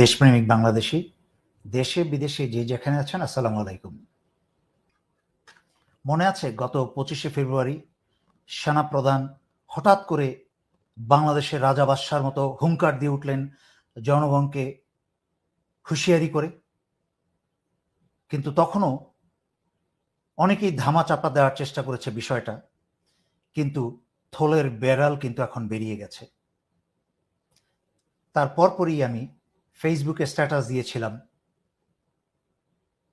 দেশপ্রেমিক বাংলাদেশি, দেশে বিদেশে যে যেখানে আছেন, আসসালামু আলাইকুম। মনে আছে গত পঁচিশে ফেব্রুয়ারি সেনা প্রধান হঠাৎ করে বাংলাদেশের রাজা বাদশার মতো হুঙ্কার দিয়ে উঠলেন জনগণকে হুঁশিয়ারি করে। কিন্তু তখনও অনেকেই ধামা চাপা দেওয়ার চেষ্টা করেছে বিষয়টা, কিন্তু থলের বেড়াল কিন্তু এখন বেরিয়ে গেছে। তার পরপরই আমি ফেসবুকে স্ট্যাটাস দিয়েছিলাম।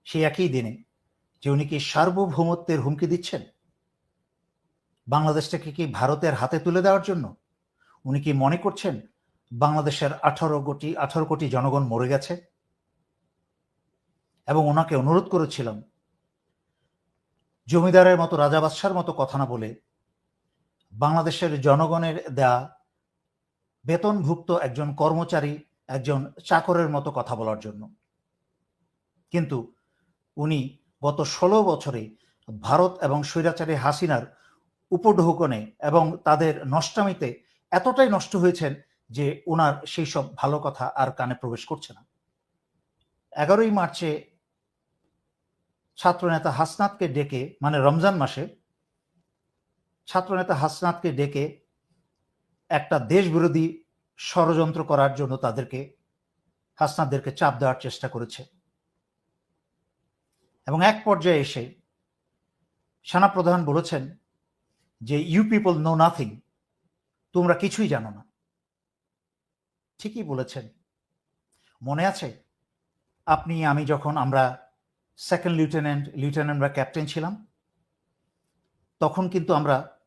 সেই একই দিনে যে উনি কি সার্বভৌমত্বের হুমকি দিচ্ছেন? বাংলাদেশটাকে কি ভারতের হাতে তুলে দেওয়ার জন্য? উনি কি মনে করছেন বাংলাদেশের আঠারো কোটি আঠারো কোটি জনগণ মরে গেছে? এবং ওনাকে অনুরোধ করেছিলাম জমিদারের মতো, রাজা বাদশার মতো কথা না বলে বাংলাদেশের জনগণের দেয়া বেতনভুক্ত একজন কর্মচারী একজন চাকরের মতো কথা বলার জন্য। কিন্তু উনি গত ষোলো বছরে ভারত এবং স্বৈরাচারী হাসিনার উপঢৌকনে এবং তাদের নষ্টামিতে এতটাই নষ্ট হয়েছেন যে ওনার সেই সব ভালো কথা আর কানে প্রবেশ করছে না। এগারোই মার্চে ছাত্রনেতা হাসনাতকে ডেকে মানে রমজান মাসে ছাত্রনেতা হাসনাতকে ডেকে একটা দেশ বিরোধী ষড়যন্ত্র করার জন্য তাদেরকে হাসনাদেরকে চাপ দেওয়ার চেষ্টা করেছে। এবং এক পর্যায়ে এসে সেনাপ্রধান বলেছেন যে ইউ পিপল নো নাথিং তোমরা কিছুই জানো না। ঠিকই বলেছেন। মনে আছে? আপনি, আমি যখন আমরা সেকেন্ড লিউটেন্যান্ট লিeutenant বা ক্যাপ্টেন ছিলাম, তখন কিন্তু আমরা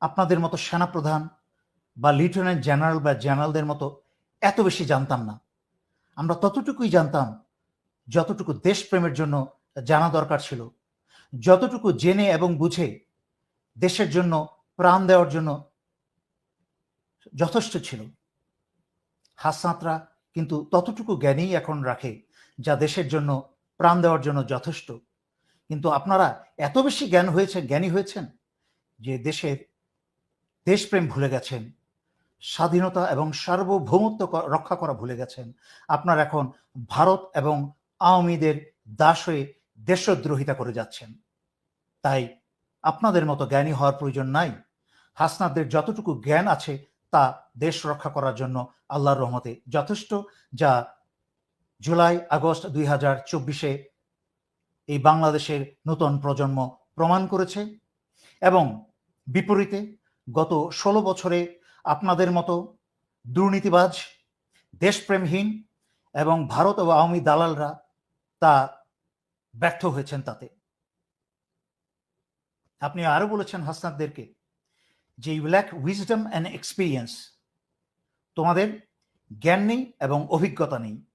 আপনাদের মতো সেনাপ্রধান বা লিeutenant জেনারেল বা জেনারেলদের মতো এত বেশি জানতাম না। আমরা ততটুকুই জানতাম যতটুকু দেশপ্রেমের জন্য জানা দরকার ছিল, যতটুকু জেনে এবং বুঝে দেশের জন্য, প্রাণ দেওয়ার জন্য যথেষ্ট ছিল। হাসনাতরা কিন্তু ততটুকু জ্ঞানেই এখন রাখে যা দেশের জন্য, প্রাণ দেওয়ার জন্য যথেষ্ট। কিন্তু আপনারা এত বেশি জ্ঞান হয়েছে, জ্ঞানী হয়েছেন যে দেশের দেশপ্রেম ভুলে গেছেন। স্বাধীনতা এবং সার্বভৌমত্ব রক্ষা করা ভুলে গেছেন। আপনারা এখন ভারত এবং আওয়ামীদের দাস হয়ে দেশদ্রোহিতা করে যাচ্ছেন। তাই আপনাদের মতো জ্ঞানী হওয়ার প্রয়োজন নাই। হাসনাদের যতটুকু জ্ঞান আছে তা দেশ রক্ষা করার জন্য আল্লাহর রহমতে যথেষ্ট, যা জুলাই, আগস্ট দুই হাজার চব্বিশে এই বাংলাদেশের নতুন প্রজন্ম প্রমাণ করেছে। এবং বিপরীতে গত ষোলো বছরে আপনাদের মতো দুর্নীতিবাজ, দেশপ্রেমহীন এবং ভারত ও আওয়ামী দালালরা তা ব্যর্থ হয়েছেন তাতে। আপনি আরও বলেছেন হাসনাদদেরকে যে you lack wisdom and experience তোমাদের জ্ঞান নেই এবং অভিজ্ঞতা নেই।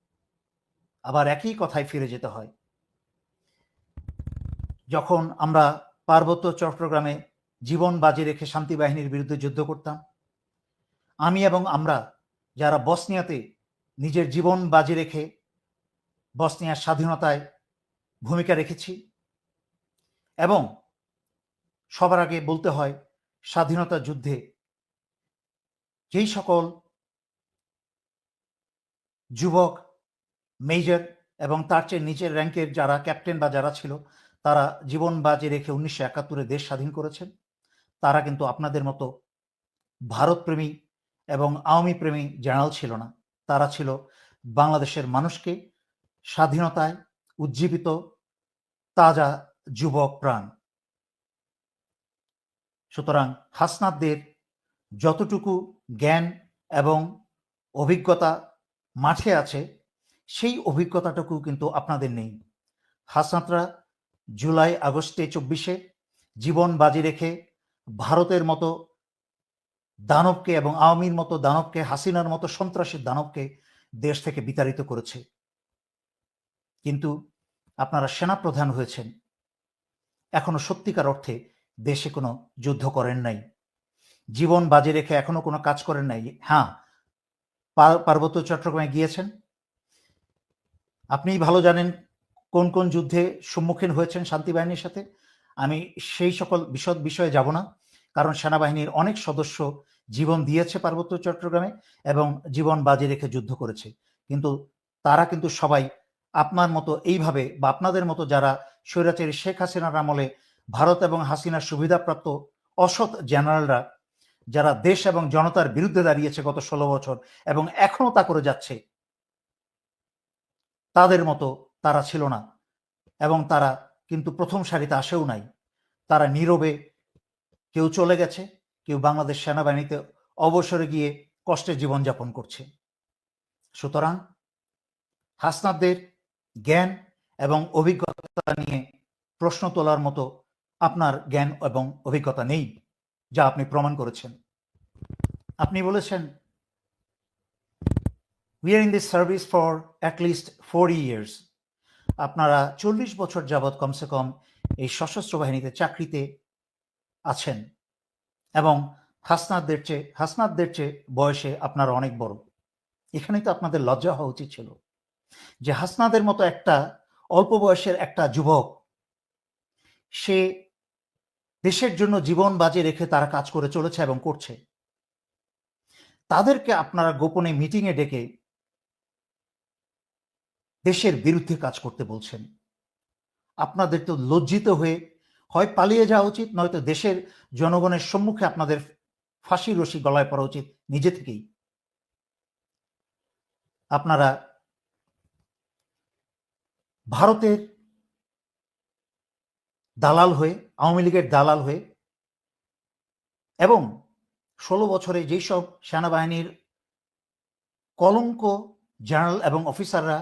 আবার একই কথায় ফিরে যেতে হয়। যখন আমরা পার্বত্য চট্টগ্রামে জীবন বাজি রেখে শান্তি বাহিনীর বিরুদ্ধে যুদ্ধ করতাম আমি এবং আমরা যারা বসনিয়াতে নিজের জীবন বাজি রেখে বসনিয়ার স্বাধীনতায় ভূমিকা রেখেছি এবং সবার আগে বলতে হয়, স্বাধীনতা যুদ্ধে যেই সকল যুবক, মেজর এবং তার চেয়ে নিচের র্যাঙ্কের যারা ক্যাপ্টেন বা যারা ছিল, তারা জীবন বাজি রেখে উনিশশো একাত্তরে দেশ স্বাধীন করেছেন। তারা কিন্তু আপনাদের মতো ভারতপ্রেমী এবং আওয়ামী প্রেমী জেনারেল ছিল না। তারা ছিল বাংলাদেশের মানুষকে স্বাধীনতায় উজ্জীবিত তাজা যুবক প্রাণ। সুতরাং হাসনাতদের যতটুকু জ্ঞান এবং অভিজ্ঞতা মাঠে আছে, সেই অভিজ্ঞতাটুকু কিন্তু আপনাদের নেই। হাসনাতরা জুলাই আগস্টে চব্বিশে জীবন বাজি রেখে ভারতের মতো দানবকে এবং আওয়ামীর মতো দানবকে, হাসিনার মতো সন্ত্রাসের দানবকে দেশ থেকে বিতাড়িত করেছে। কিন্তু আপনারা সেনাপ্রধান হয়েছেন। এখনও সত্যিকার অর্থে দেশে কোনো যুদ্ধ করেন নাই। জীবন বাজে রেখে এখনও কোনো কাজ করেন নাই। হ্যাঁ পার্বত্য চট্টগ্রামে গিয়েছেন। আপনিই ভালো জানেন কোন কোন যুদ্ধে সম্মুখীন হয়েছেন শান্তি বাহিনীর সাথে। আমি সেই সকল বিশদ বিষয়ে যাব না। কারণ সেনাবাহিনীর অনেক সদস্য জীবন দিয়েছে পার্বত্য চট্টগ্রামে এবং জীবন বাজি রেখে যুদ্ধ করেছে। কিন্তু তারা কিন্তু সবাই আপনার মতো এইভাবে বা আপনাদের মতো যারা স্বৈরাচারী শেখ হাসিনার আমলে ভারত এবং হাসিনার সুবিধাপ্রাপ্ত অসৎ জেনারেলরা, যারা দেশ এবং জনতার বিরুদ্ধে দাঁড়িয়েছে গত ষোলো বছর এবং এখনও তা করে যাচ্ছে, তাদের মতো তারা ছিল না এবং তারা কিন্তু প্রথম সারিতে আসেও নাই। তারা নীরবে কেউ চলে গেছে, কেউ বাংলাদেশ সেনাবাহিনীতে অবসরে গিয়ে কষ্টে জীবনযাপন করছে। সুতরাং হাসনাদদের জ্ঞান এবং অভিজ্ঞতা নিয়ে প্রশ্ন তোলার মতো আপনার জ্ঞান এবং অভিজ্ঞতা নেই, যা আপনি প্রমাণ করেছেন। আপনি বলেছেন we are in this service for at least four years আপনারা চল্লিশ বছর যাবৎ কমসে কম এই সশস্ত্র বাহিনীতে চাকরিতে আছেন। এবং হাসনাদদের চেয়ে হাসনাদদের চেয়ে বয়সে আপনারা অনেক বড়। এখানেই তো আপনাদের লজ্জা হওয়া উচিত ছিল। যে হাসনাদের মতো একটা অল্প বয়সের একটা যুবক, সে দেশের জন্য জীবন বাজি রেখে তারা কাজ করে চলেছে এবং করছে। তাদেরকে আপনারা গোপনে মিটিংয়ে ডেকে দেশের বিরুদ্ধে কাজ করতে বলছেন। আপনাদের তো লজ্জিত হয়ে হয় পালিয়ে যাওয়া উচিত, নয়তো দেশের জনগণের সম্মুখে আপনাদের ফাঁসি রশি গলায় পড়া উচিত নিজে থেকেই। আপনারা ভারতের দালাল হয়ে, আওয়ামী লীগের দালাল হয়ে এবং ষোলো বছরে যেই সব সেনাবাহিনীর কলঙ্ক জেনারেল এবং অফিসাররা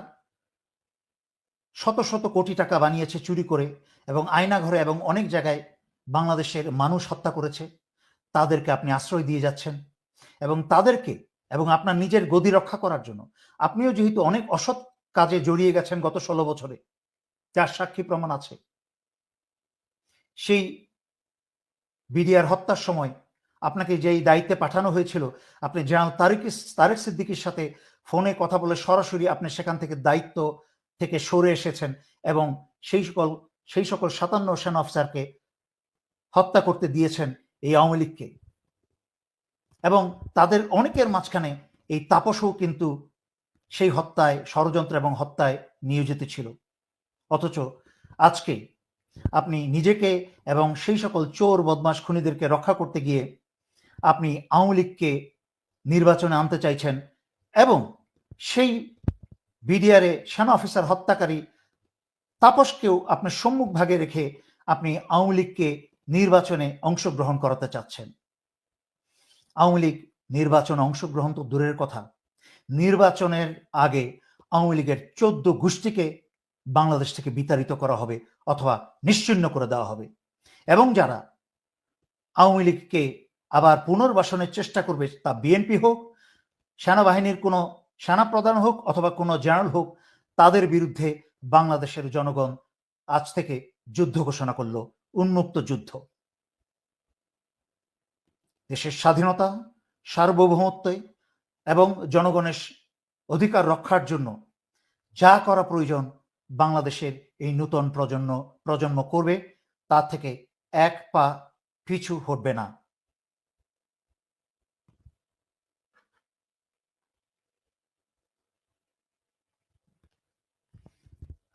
শত শত কোটি টাকা বানিয়েছে চুরি করে এবং আয়নাঘরে এবং অনেক জায়গায় বাংলাদেশের মানুষ হত্যা করেছে। তাদেরকে আপনি আশ্রয় দিয়ে যাচ্ছেন এবং তাদেরকে এবং আপনার নিজের গদি রক্ষা করার জন্য। আপনিও যেহেতু অনেক অসৎ কাজে জড়িয়ে গেছেন গত ষোলো বছরে, যার সাক্ষী প্রমাণ আছে। সেই বিডিআর হত্যার সময় আপনাকে যেই দায়িত্বে পাঠানো হয়েছিল, আপনি জেনারেল তারিক তারেক সিদ্দিকির সাথে ফোনে কথা বলে সরাসরি আপনি সেখান থেকে দায়িত্ব থেকে সরে এসেছেন এবং সেই সকল সেই সকল সাতান্ন সেনা অফিসারকে হত্যা করতে দিয়েছেন এই আওয়ামী লীগকে। এবং তাদের অনেকের মাঝখানে এই তাপসও কিন্তু সেই হত্যায়, ষড়যন্ত্র এবং হত্যায় নিয়োজিত ছিল। অথচ আজকে আপনি নিজেকে এবং সেই সকল চোর বদমাস খুনিদেরকে রক্ষা করতে গিয়ে আপনি আওয়ামী লীগকে নির্বাচনে আনতে চাইছেন এবং সেই বিডিআরে সেনা অফিসার হত্যাকারী তাপসকেও আপনার সম্মুখ ভাগে রেখে আপনি আওয়ামী লীগকে নির্বাচনে অংশগ্রহণ করাতে চাচ্ছেন। আওয়ামী লীগ নির্বাচনে অংশগ্রহণ তো দূরের কথা। নির্বাচনের আগে আওয়ামী লীগের চোদ্দ গোষ্ঠীকে বাংলাদেশ থেকে বিতাড়িত করা হবে অথবা নিশ্চিন্ন করে দেওয়া হবে। এবং যারা আওয়ামী লীগকে আবার পুনর্বাসনের চেষ্টা করবে তা বিএনপি হোক, সেনাবাহিনীর কোনো সেনাপ্রধান হোক অথবা কোনো জেনারেল হোক, তাদের বিরুদ্ধে বাংলাদেশের জনগণ আজ থেকে যুদ্ধ ঘোষণা করল, উন্মুক্ত যুদ্ধ। দেশের স্বাধীনতা, সার্বভৌমত্ব এবং জনগণের অধিকার রক্ষার জন্য যা করা প্রয়োজন বাংলাদেশের এই নূতন প্রজন্ম প্রজন্ম করবে তার থেকে এক পা পিছু হটবে না।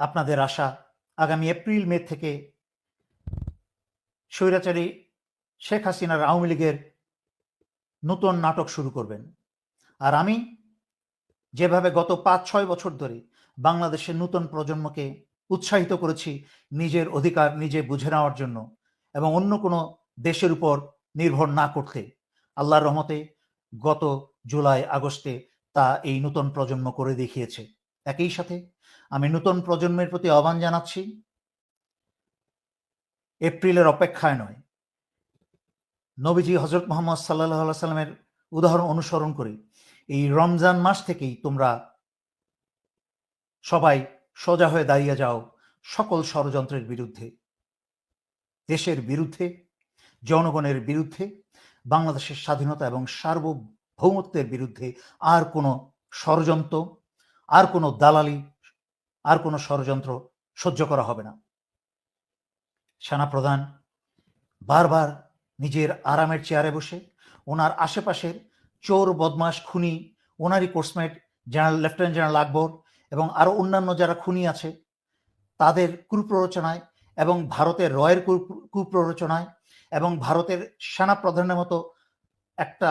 আপনাদের আশা আগামী এপ্রিল, মে থেকে স্বৈরাচারী শেখ হাসিনার আওয়ামী লীগের নতুন নাটক শুরু করবেন। আর আমি যেভাবে গত পাঁচ, ছয় বছর ধরে বাংলাদেশের নতুন প্রজন্মকে উৎসাহিত করেছি নিজের অধিকার নিজে বুঝে নেওয়ার জন্য এবং অন্য কোনো দেশের উপর নির্ভর না করতে, আল্লাহর রহমতে গত জুলাই, আগস্টে তা এই নতুন প্রজন্ম করে দেখিয়েছে। একই সাথে আমি নতুন প্রজন্মের প্রতি আহ্বান জানাচ্ছি। এপ্রিলের অপেক্ষায় নয়। নবীজি হজরত মোহাম্মদ সাল্লাহ সাল্লামের উদাহরণ অনুসরণ করে। এই রমজান মাস থেকেই তোমরা সবাই সোজা হয়ে দাঁড়িয়ে যাও সকল ষড়যন্ত্রের বিরুদ্ধে। দেশের বিরুদ্ধে, জনগণের বিরুদ্ধে, বাংলাদেশের স্বাধীনতা এবং সার্বভৌমত্বের বিরুদ্ধে আর কোনো ষড়যন্ত্র, আর কোনো দালালি আর কোনো ষড়যন্ত্র সহ্য করা হবে না। সেনাপ্রধান বারবার নিজের আরামের চেয়ারে বসে ওনার আশেপাশের চোর বদমাস খুনি, ওনারই coursemate, general, lieutenant general Akbar এবং আরও অন্যান্য যারা খুনি আছে, তাদের কুপ্ররোচনায় এবং ভারতের রয়ের কুপ্ররোচনায় এবং ভারতের সেনা প্রধানের মতো একটা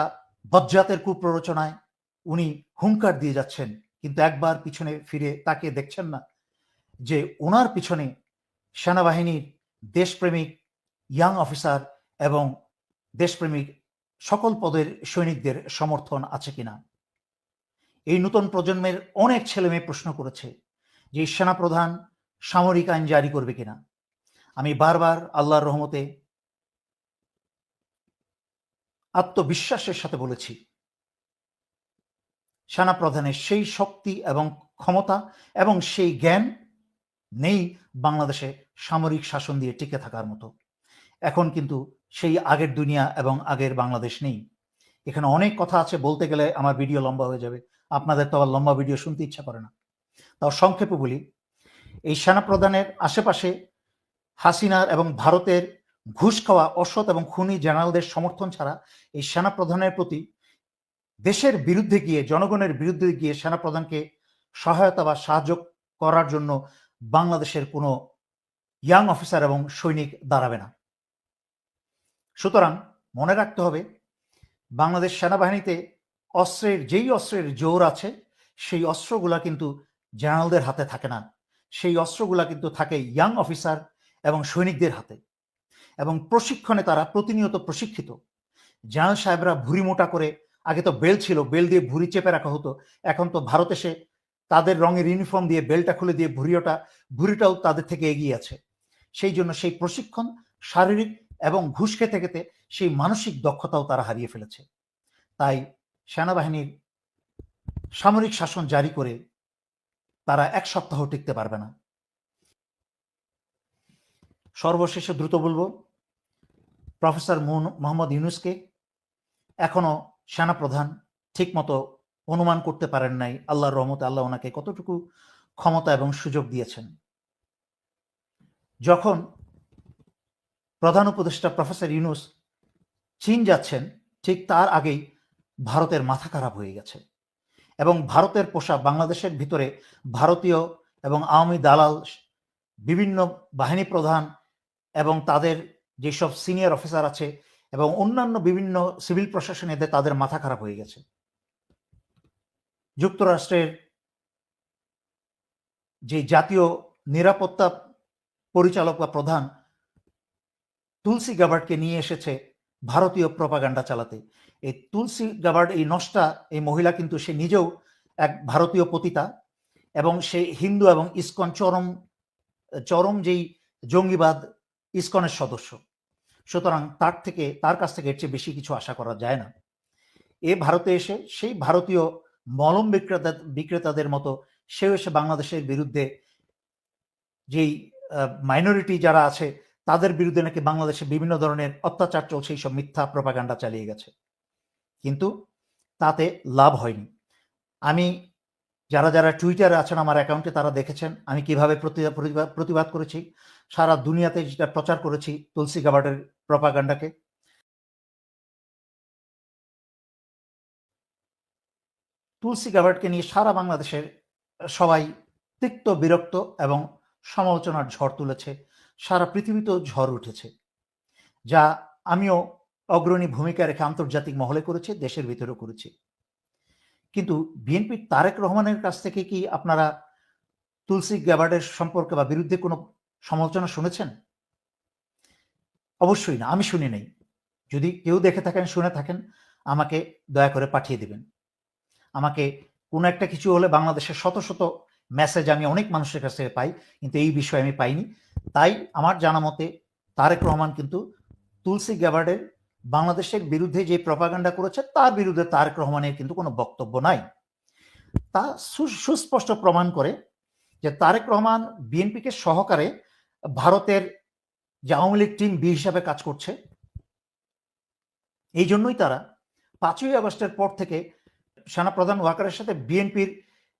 বজ্জাতের কুপ্ররোচনায় উনি হুঙ্কার দিয়ে যাচ্ছেন। কিন্তু একবার পিছনে ফিরে তাকে দেখছেন না যে ওনার পিছনে সেনাবাহিনীর দেশপ্রেমিক ইয়াং অফিসার এবং দেশপ্রেমিক সকল পদের সৈনিকদের সমর্থন আছে কিনা? এই নতুন প্রজন্মের অনেক ছেলে মেয়ে প্রশ্ন করেছে যে সেনাপ্রধান সামরিক আইন জারি করবে কিনা? আমি বারবার আল্লাহর রহমতে আত্মবিশ্বাসের সাথে বলেছি সেনাপ্রধানের সেই শক্তি এবং ক্ষমতা এবং সেই জ্ঞান নেই বাংলাদেশে সামরিক শাসন দিয়ে টিকে থাকার মতো। এখন কিন্তু সেই আগের দুনিয়া এবং আগের বাংলাদেশ নেই। এখানে অনেক কথা আছে, বলতে গেলে আমার ভিডিও লম্বা হয়ে যাবে। আপনাদের তো আবার লম্বা ভিডিও শুনতে ইচ্ছা করে না। তাও সংক্ষেপে বলি, এই সেনাপ্রধানের আশেপাশে হাসিনার এবং ভারতের ঘুষ খাওয়া, অসৎ এবং খুনি জেনারেলদের সমর্থন ছাড়া এই সেনাপ্রধানের প্রতি দেশের বিরুদ্ধে গিয়ে, জনগণের বিরুদ্ধে গিয়ে সেনাপ্রধানকে সহায়তা বা সাহায্য করার জন্য বাংলাদেশের কোনো ইয়াং অফিসার এবং সৈনিক দাঁড়াবে না। সুতরাং মনে রাখতে হবে, বাংলাদেশ সেনাবাহিনীতে অস্ত্রের, যেই অস্ত্রের জোর আছে, সেই অস্ত্রগুলা কিন্তু জেনারেলদের হাতে থাকে না। সেই অস্ত্রগুলা কিন্তু থাকে ইয়াং অফিসার এবং সৈনিকদের হাতে। এবং প্রশিক্ষণে তারা প্রতিনিয়ত প্রশিক্ষিত। জেনারেল সাহেবরা ভুরি মোটা করে আগে তো বেল ছিল, বেল দিয়ে ভুরি চেপে রাখা হতো। এখন তো ভারত এসে তাদের রঙের ইউনিফর্ম দিয়ে বেলটা খুলে দিয়ে ভুরিওটা ভুরিটাও তাদের থেকে এগিয়ে আছে। সেই জন্য সেই প্রশিক্ষণ, শারীরিক এবং ঘুষ খেতে খেতে সেই মানসিক দক্ষতাও তারা হারিয়ে ফেলেছে। তাই সেনাবাহিনীর সামরিক শাসন জারি করে তারা এক সপ্তাহ টিকতে পারবে না। সর্বশেষে দ্রুত বলব, প্রফেসর মোহাম্মদ ইউনুসকে এখনও সেনাপ্রধান ঠিকমতো অনুমান করতে পারেন নাই। আল্লাহর রহমতে আল্লাহ ওনাকে কতটুকু ক্ষমতা এবং সুযোগ দিয়েছেন। যখন প্রধান উপদেষ্টা প্রফেসর ইউনুস চীন যাচ্ছেন, ঠিক তার আগেই ভারতের মাথা খারাপ হয়ে গেছে এবং ভারতের পোষা বাংলাদেশের ভিতরে ভারতীয় এবং আওয়ামী দালাল বিভিন্ন বাহিনী প্রধান এবং তাদের যেসব সিনিয়র অফিসার আছে এবং অন্যান্য বিভিন্ন সিভিল প্রশাসন এদের তাদের মাথা খারাপ হয়ে গেছে। যুক্তরাষ্ট্রের যে জাতীয় নিরাপত্তা পরিচালক বা প্রধান তুলসী গাবার্ডকে নিয়ে এসেছে ভারতীয় প্রপাগান্ডা চালাতে। এই তুলসী গাবার্ড এই নষ্টা, এই মহিলা কিন্তু সে নিজেও এক ভারতীয় পতিতা এবং সে হিন্দু এবং ইস্কন চরম চরম যেই জঙ্গিবাদ, ইস্কনের সদস্য। সুতরাং তার থেকে, তার কাছ থেকে এর চেয়ে বেশি কিছু আশা করা যায় না। এ ভারতে এসে সেই ভারতীয় মলম বিক্রেতা, বিক্রেতাদের মতো সেও এসে বাংলাদেশের বিরুদ্ধে যেই মাইনরিটি যারা আছে, তাদের বিরুদ্ধে নাকি বাংলাদেশে বিভিন্ন ধরনের অত্যাচার চলছে, এইসব মিথ্যা প্রপাগান্ডা চালিয়ে গেছে। কিন্তু তাতে লাভ হয়নি। আমি যারা যারা টুইটারে আছেন আমার অ্যাকাউন্টে তারা দেখেছেন আমি কীভাবে প্রতিবাদ করেছি। সারা দুনিয়াতে যেটা প্রচার করেছি তুলসী গাবার্ডের প্রপাগান্ডাকে তুলসী গাবার্ডকে নিয়ে সারা বাংলাদেশের সবাই তিক্ত বিরক্ত এবং সমালোচনার ঝড় তুলেছে। সারা পৃথিবীতেও ঝড় উঠেছে, যা আমিও অগ্রণী ভূমিকা রেখে আন্তর্জাতিক মহলে করেছি, দেশের ভিতরেও করেছি। কিন্তু বিএনপির তারেক রহমানের কাছ থেকে কি আপনারা তুলসী গ্যাবার্ডের সম্পর্কে বা বিরুদ্ধে কোনো সমালোচনা শুনেছেন? অবশ্যই না, আমি শুনি নাই। যদি কেউ দেখে থাকেন, শুনে থাকেন, আমাকে দয়া করে পাঠিয়ে দিবেন। আমাকে কোনো একটা কিছু হলে বাংলাদেশের শত শত মেসেজ আমি অনেক মানুষের কাছ থেকে পাই, কিন্তু এই বিষয়ে আমি পাইনি। তাই আমার জানা মতে তারেক রহমান কিন্তু তুলসী গ্যাবার্ডের বাংলাদেশের বিরুদ্ধে যে প্রপাগান্ডা করেছে, তার বিরুদ্ধে তারেক রহমানের কিন্তু কোনো বক্তব্য নাই। তা সুস্পষ্ট প্রমাণ করে যে তারেক রহমান বিএনপিকে সহকারে ভারতের যে আওয়ামী লীগ টিম বি হিসাবে কাজ করছে, এই জন্যই তারা পাঁচই আগস্টের পর থেকে সেনাপ্রধান ওয়াকারের সাথে বিএনপির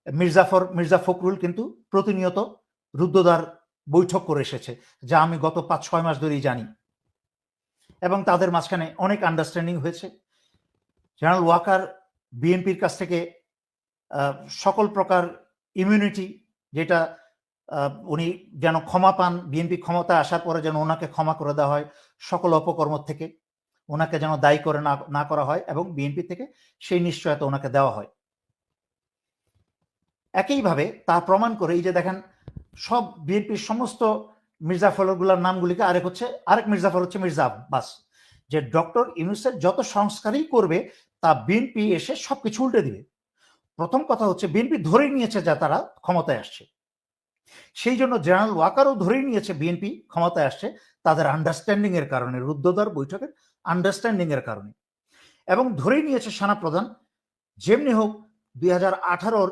মির্জাফর, মির্জা ফখরুল কিন্তু প্রতিনিয়ত রুদ্রদ্বার বৈঠক করে এসেছে, যা আমি গত পাঁচ ছয় মাস ধরেই জানি। এবং তাদের মাঝখানে অনেক আন্ডারস্ট্যান্ডিং হয়েছে। জেনারেল ওয়াকার বিএনপির কাছ থেকে সকল প্রকার ইমিউনিটি যেটা উনি যেন ক্ষমা পান বিএনপি ক্ষমতায় আসার পরে যেন ওনাকে ক্ষমা করে দেওয়া হয় সকল অপকর্ম থেকে, ওনাকে যেন দায়ী করে না না করা হয় এবং বিএনপি থেকে সেই নিশ্চয়তা ওনাকে দেওয়া হয়। একইভাবে তা প্রমাণ করে এই যে দেখেন, সব বিএনপির সমস্ত মির্জা ফখরুল্লাহর নামগুলিকে আরেক হচ্ছে, আরেক মির্জাফর হচ্ছে মির্জা আব্বাস, যে ডক্টর ইউনুসের যত সংস্কারই করবে, তা বিএনপি এসে সবকিছু উল্টে দিবে। প্রথম কথা হচ্ছে, বিএনপি ধরেই নিয়েছে যা তারা ক্ষমতায় আসছে। সেই জন্য জেনারেল ওয়াকারও ধরেই নিয়েছে বিএনপি ক্ষমতায় আসছে, তাদের আন্ডারস্ট্যান্ডিং এর কারণে রুদ্ধদ্বার বৈঠকের আন্ডারস্ট্যান্ডিং এর কারণে। এবং ধরেই নিয়েছে সেনা প্রধান যেমনি হোক, দুই হাজার আঠারোর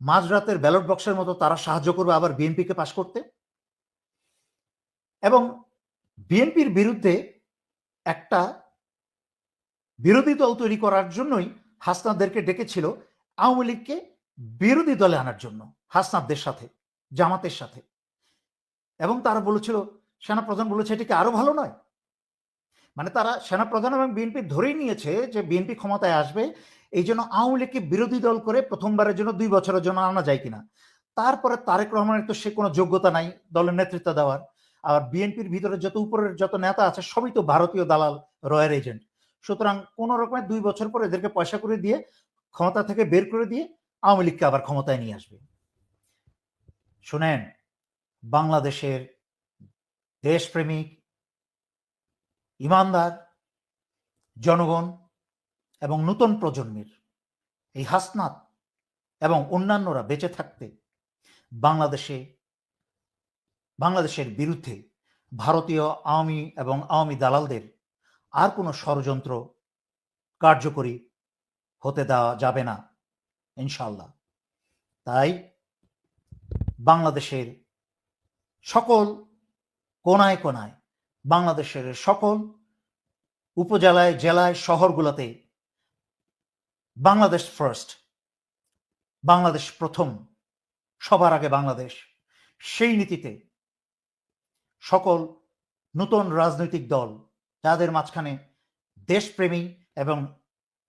মাঝরাতের ব্যালট বক্সের মতো তারা সাহায্য করবে আবার বিএনপিকে পাশ করতে। বিএনপির বিরুদ্ধে একটা বিরোধী দল তৈরি করার জন্যই হাসনাদদেরকে ডেকেছিল আওয়ামী লীগকে বিরোধী দলে আনার জন্য হাসনাদদের সাথে, জামাতের সাথে। এবং তারা বলেছিল, সেনাপ্রধান বলেছে এটিকে আরও ভালো নয়? মানে তারা সেনাপ্রধান এবং বিএনপি ধরেই নিয়েছে যে বিএনপি ক্ষমতায় আসবে, এই জন্য আওয়ামী লীগকে বিরোধী দল করে প্রথমবারের জন্য দুই বছরের জন্য আনা যায় কিনা। তারপরে তারেক রহমানের তো সে কোনো যোগ্যতা নাই দলের নেতৃত্ব দেওয়ার। আর বিএনপির ভিতরে যত উপরের যত নেতা আছে, সবই তো ভারতীয় দালাল রয়্যাল এজেন্ট। সুতরাং কোন রকমের দুই বছর পর এদেরকে পয়সা করে দিয়ে, ক্ষমতা থেকে বের করে দিয়ে আওয়ামী লীগকে আবার ক্ষমতায় নিয়ে আসবে। শুনেন, বাংলাদেশের দেশপ্রেমিক, ইমানদার জনগণ এবং নতুন প্রজন্মের এই হাসনাত এবং অন্যান্যরা বেঁচে থাকতে বাংলাদেশে বাংলাদেশের বিরুদ্ধে ভারতীয় আওয়ামী এবং আওয়ামী দালালদের আর কোনো ষড়যন্ত্র কার্যকরী হতে দেওয়া যাবে না ইনশাল্লাহ তাই বাংলাদেশের সকল কোনায় কোনায়, বাংলাদেশের সকল উপজেলায়, জেলায়, শহরগুলোতে বাংলাদেশ ফার্স্ট বাংলাদেশ প্রথম, সবার আগে বাংলাদেশ। সেই নীতিতে সকল নতুন রাজনৈতিক দল, যাদের মাঝখানে দেশপ্রেমী এবং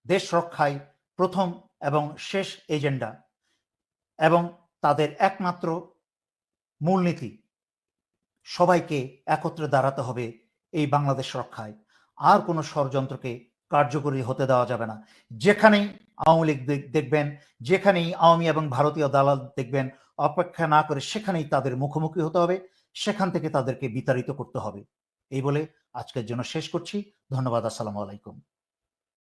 দেশ রক্ষায় প্রথম এবং শেষ এজেন্ডা এবং তাদের একমাত্র মূলনীতি, সবাইকে একত্রে দাঁড়াতে হবে এই বাংলাদেশ রক্ষায়। আর কোনো ষড়যন্ত্রকে কার্যকরী হতে দেওয়া যাবে না। যেখানেই আওয়ামী লীগ দেখবেন, যেখানেই আওয়ামী এবং ভারতীয় দালাল দেখবেন, অপেক্ষা না করে সেখানেই তাদের মুখোমুখি হতে হবে। সেখান থেকে তাদেরকে বিতাড়িত করতে হবে। এই বলে আজকের জন্য শেষ করছি। ধন্যবাদ, আসসালামু আলাইকুম।